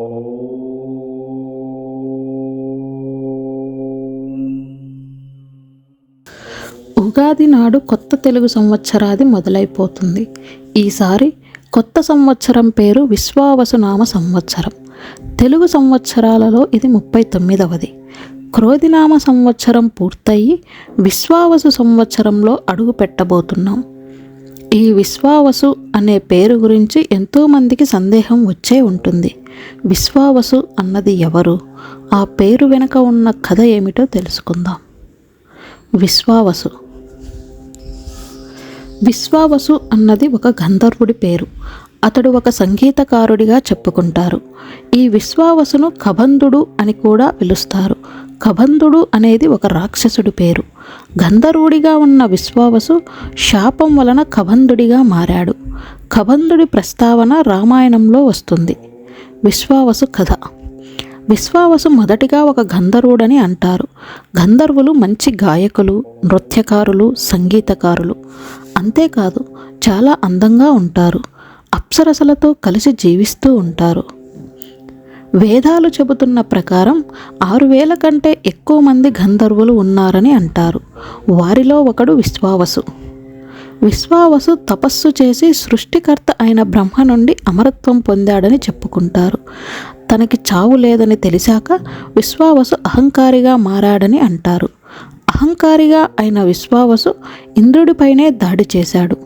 ఉగాది నాడు కొత్త తెలుగు సంవత్సరాది మొదలైపోతుంది. ఈసారి కొత్త సంవత్సరం పేరు విశ్వావసునామ సంవత్సరం. తెలుగు సంవత్సరాలలో ఇది ముప్పై తొమ్మిదవది. క్రోధినామ సంవత్సరం పూర్తయి విశ్వావసు సంవత్సరంలో అడుగు పెట్టబోతున్నాం ఈ విశ్వావసు అనే పేరు గురించి ఎంతోమందికి సందేహం వచ్చే ఉంటుంది. విశ్వావసు అన్నది ఎవరు? ఆ పేరు వెనుక ఉన్న కథ ఏమిటో తెలుసుకుందాం. విశ్వావసు. విశ్వావసు అన్నది ఒక గంధర్వుడి పేరు. అతడు ఒక సంగీతకారుడిగా చెప్పుకుంటారు. ఈ విశ్వావసును కబంధుడు అని కూడా పిలుస్తారు. కబంధుడు అనేది ఒక రాక్షసుడి పేరు. గంధర్వుడిగా ఉన్న విశ్వావసు శాపం వలన కబంధుడిగా మారాడు. కబంధుడి ప్రస్తావన రామాయణంలో వస్తుంది. విశ్వావసు కథ. విశ్వావసు మొదటిగా ఒక గంధర్వుడని అంటారు. గంధర్వులు మంచి గాయకులు నృత్యకారులు సంగీతకారులు. అంతేకాదు చాలా అందంగా ఉంటారు. అప్సరసలతో కలిసి జీవిస్తూ ఉంటారు. వేదాలు చెబుతున్న ప్రకారం ఆరు వేల కంటే ఎక్కువ మంది గంధర్వులు ఉన్నారని అంటారు. వారిలో ఒకడు విశ్వావసు. విశ్వావసు తపస్సు చేసి సృష్టికర్త అయిన బ్రహ్మ నుండి అమరత్వం పొందాడని చెప్పుకుంటారు. తనకి చావు లేదని తెలిసాక విశ్వావసు అహంకారిగా మారాడని అంటారు. అహంకారిగా అయిన విశ్వావసు ఇంద్రుడిపైనే దాడి చేశాడు.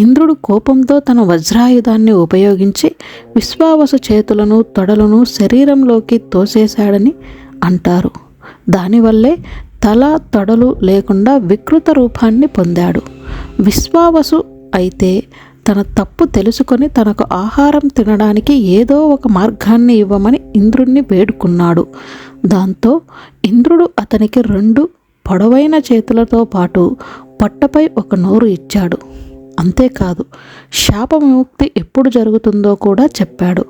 ఇంద్రుడు కోపంతో తన వజ్రాయుధాన్ని ఉపయోగించి విశ్వావసు చేతులను తొడలను శరీరంలోకి తోసేశాడని అంటారు. దానివల్లే తల తొడలు లేకుండా వికృత రూపాన్ని పొందాడు. విశ్వావసు అయితే తన తప్పు తెలుసుకొని తనకు ఆహారం తినడానికి ఏదో ఒక మార్గాన్ని ఇవ్వమని ఇంద్రుణ్ణి వేడుకున్నాడు. దాంతో ఇంద్రుడు అతనికి రెండు పొడవైన చేతులతో పాటు పట్టపై ఒక నోరు ఇచ్చాడు. అంతేకాదు శాప విముక్తి ఎప్పుడు జరుగుతుందో కూడా చెప్పాడు.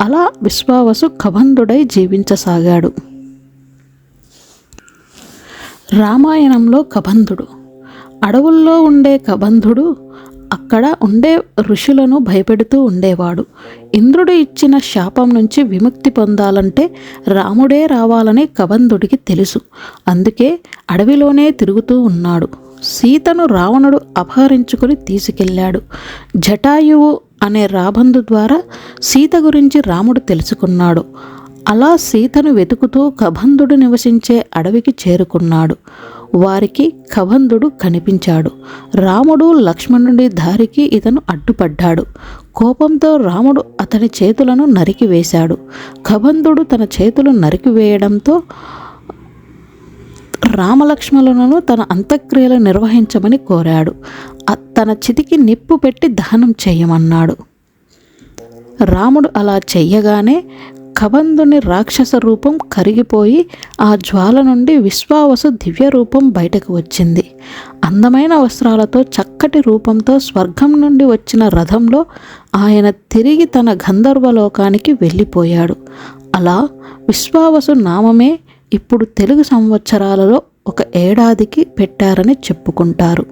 అలా విశ్వావసు కబంధుడై జీవించసాగాడు. రామాయణంలో కబంధుడు. అడవుల్లో ఉండే కబంధుడు అక్కడ ఉండే ఋషులను భయపెడుతూ ఉండేవాడు. ఇంద్రుడు ఇచ్చిన శాపం నుంచి విముక్తి పొందాలంటే రాముడే రావాలని కబంధుడికి తెలుసు. అందుకే అడవిలోనే తిరుగుతూ ఉన్నాడు. సీతను రావణుడు అపహరించుకుని తీసుకెళ్ళాడు. జటాయువు అనే రాబందు ద్వారా సీత గురించి రాముడు తెలుసుకున్నాడు. అలా సీతను వెతుకుతూ కబంధుడు నివసించే అడవికి చేరుకున్నాడు. వారికి కబంధుడు కనిపించాడు. రాముడు లక్ష్మణుడి దారికి ఇతను అడ్డుపడ్డాడు. కోపంతో రాముడు అతని చేతులను నరికివేశాడు. కబంధుడు తన చేతులు నరికివేయడంతో రామలక్ష్మణులను తన అంత్యక్రియలు నిర్వహించమని కోరాడు. తన చితికి నిప్పు పెట్టి దహనం చేయమన్నాడు. రాముడు అలా చెయ్యగానే కబంధుని రాక్షస రూపం కరిగిపోయి ఆ జ్వాల నుండి విశ్వావసు దివ్య రూపం బయటకు వచ్చింది. అందమైన వస్త్రాలతో చక్కటి రూపంతో స్వర్గం నుండి వచ్చిన రథంలో ఆయన తిరిగి తన గంధర్వలోకానికి వెళ్ళిపోయాడు. అలా విశ్వావసు నామమే ఇప్పుడు తెలుగు సంవత్సరాలలో ఒక ఏడాదికి పెట్టారని చెప్పుకుంటారు.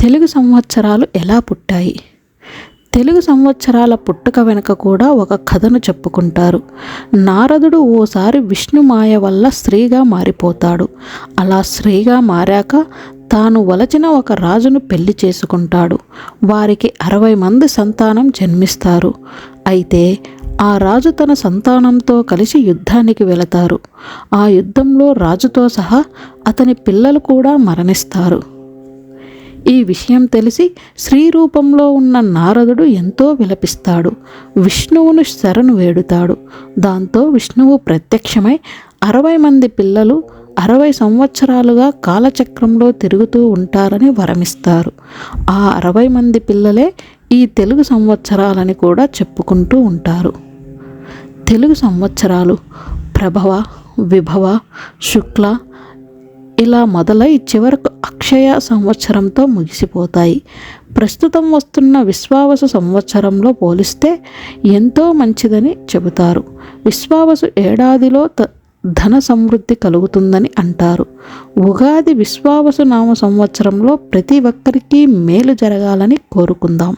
తెలుగు సంవత్సరాలు ఎలా పుట్టాయి? తెలుగు సంవత్సరాల పుట్టుక వెనుక కూడా ఒక కథను చెప్పుకుంటారు. నారదుడు ఓసారి విష్ణుమాయ వల్ల స్త్రీగా మారిపోతాడు. అలా స్త్రీగా మారాక తాను వలచిన ఒక రాజును పెళ్ళి చేసుకుంటాడు. వారికి అరవై మంది సంతానం జన్మిస్తారు. అయితే ఆ రాజు తన సంతానంతో కలిసి యుద్ధానికి వెళతారు. ఆ యుద్ధంలో రాజుతో సహా అతని పిల్లలు కూడా మరణిస్తారు. ఈ విషయం తెలిసి స్త్రీ రూపంలో ఉన్న నారదుడు ఎంతో విలపిస్తాడు. విష్ణువును శరణు వేడుతాడు. దాంతో విష్ణువు ప్రత్యక్షమై అరవై మంది పిల్లలు అరవై సంవత్సరాలుగా కాలచక్రంలో తిరుగుతూ ఉంటారని వరమిస్తారు. ఆ అరవై మంది పిల్లలే ఈ తెలుగు సంవత్సరాలని కూడా చెప్పుకుంటూ ఉంటారు. తెలుగు సంవత్సరాలు ప్రభవ విభవ శుక్ల ఇలా మొదలై చివరకు అక్షయ సంవత్సరంతో ముగిసిపోతాయి. ప్రస్తుతం వస్తున్న విశ్వావసు సంవత్సరంలో పోలిస్తే ఎంతో మంచిదని చెబుతారు. విశ్వావసు ఏడాదిలో త ధన సమృద్ధి కలుగుతుందని అంటారు. ఉగాది విశ్వావసు నామ సంవత్సరంలో ప్రతి ఒక్కరికి మేలు జరగాలని కోరుకుందాం.